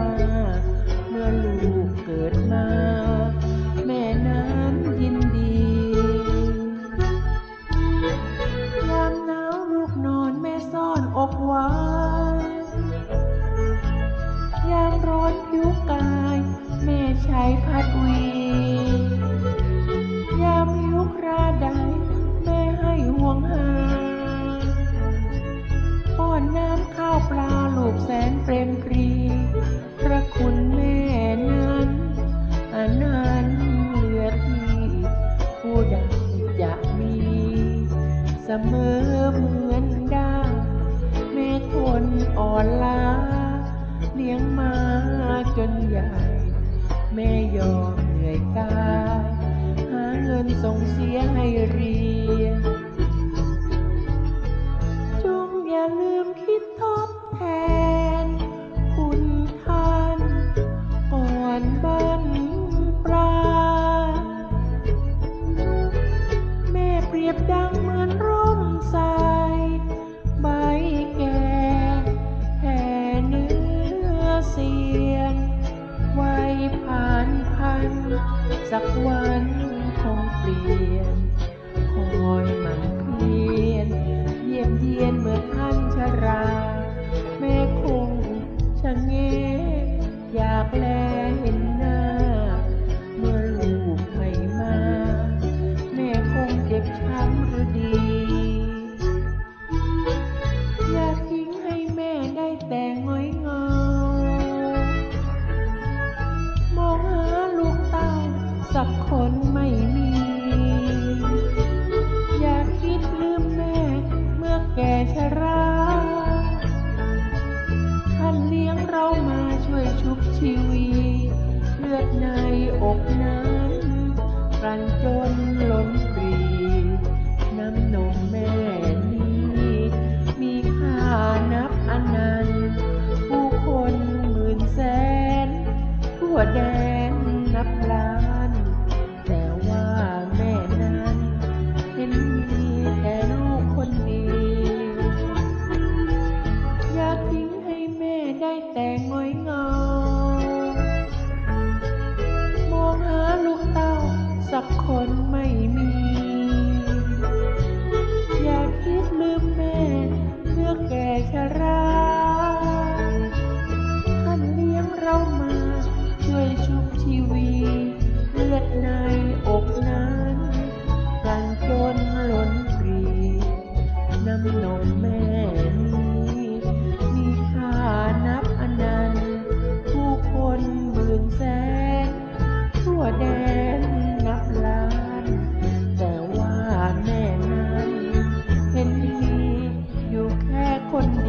มา เมื่อลูกเกิดมา เสมอเหมือนดาแม่ทนอ่อนล้าเลี้ยงมาจนใหญ่ สักวันคงเปลี่ยน คอยมันเพียน เยี่ยมเยียนเมื่อท่านชรา แม่คงชะเงอยากแลเห็นหน้า คนไม่มี อย่าคิดลืมแม่ เมื่อแก่ชราท่านเลี้ยงเรามาช่วยชุบชีวีเลือดในอกนั้นกลั่นจนล้นปรีน้ำนมแม่นี้ มีค่านับอนันต์ผู้คนหมื่นแสนทั่วแดน đây tề nguyện ngờ. комфортно.